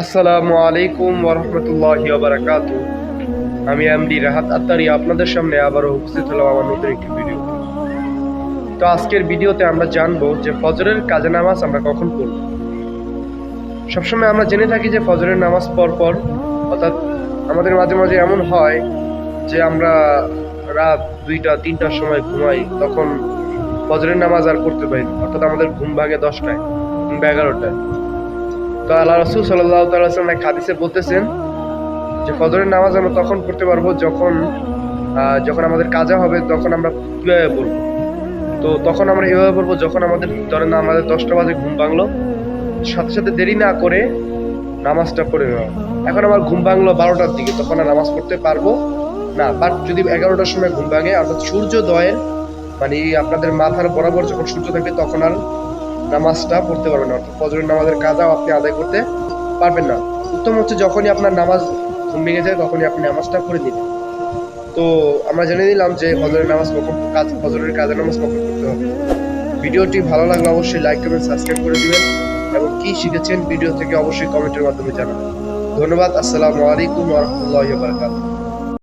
আসসালামু আলাইকুম ওরহমতুল্লাহি বারাকাত আমি এমডি রাহাত আত্তারি, আপনাদের সামনে আবারও উপস্থিত হলাম আমার নতুন একটি ভিডিও তো আজকের ভিডিওতে আমরা জানব যে ফজরের কাজে নামাজ আমরা কখন পড়ব। সবসময় আমরা জেনে থাকি যে ফজরের নামাজ পর পর অর্থাৎ আমাদের মাঝে মাঝে এমন হয় যে আমরা রাত দুইটা, তিনটার সময় ঘুমাই, তখন ফজরের নামাজ আর করতে পারি না। অর্থাৎ আমাদের ঘুম ভাগে দশটায় কিংবা এগারোটায়। তো আল্লাহ রসুল সাল্লাহ তাল্লাম এক হাদিসে বলতেছেন যে ফজরের নামাজ আমরা তখন পড়তে পারব যখন যখন আমাদের কাজা হবে, তখন আমরা কীভাবে পড়ব। তো তখন আমরা এভাবে পড়ব যখন আমাদের ধরেন না, আমাদের দশটা বাজে ঘুম ভাঙলো। সাথে সাথে দেরি না করে নামাজটা পড়ে নেওয়া। এখন আমার ঘুম ভাঙলো বারোটার দিকে, তখন আর নামাজ পড়তে পারব না। বাট যদি এগারোটার সময় ঘুম ভাঙে, অর্থাৎ সূর্যোদয়ের মানে আপনাদের মাথার বরাবর যখন সূর্য থাকবে, তখন আর নামাজটা পড়তে পারবেন না। অর্থাৎ ফজরের নামাজের কাজাও আপনি আদায় করতে পারবেন না। উত্তম হচ্ছে যখনই আপনার নামাজ ঘুম ভেঙে যায়, তখনই আপনি নামাজটা পড়ে দিবেন তো আমরা জেনে নিলাম যে ফজরের নামাজ কখন কাজ, ফজরের কাজের নামাজ কখন করতে হবে। ভিডিওটি ভালো লাগলে অবশ্যই লাইক কমেন্ট, সাবস্ক্রাইব করে দিবেন এবং কি শিখেছেন ভিডিও থেকে অবশ্যই কমেন্টের মাধ্যমে জানাবেন। ধন্যবাদ, আসসালামু আলাইকুম রহমতুল্লাহ বারকাতুহ।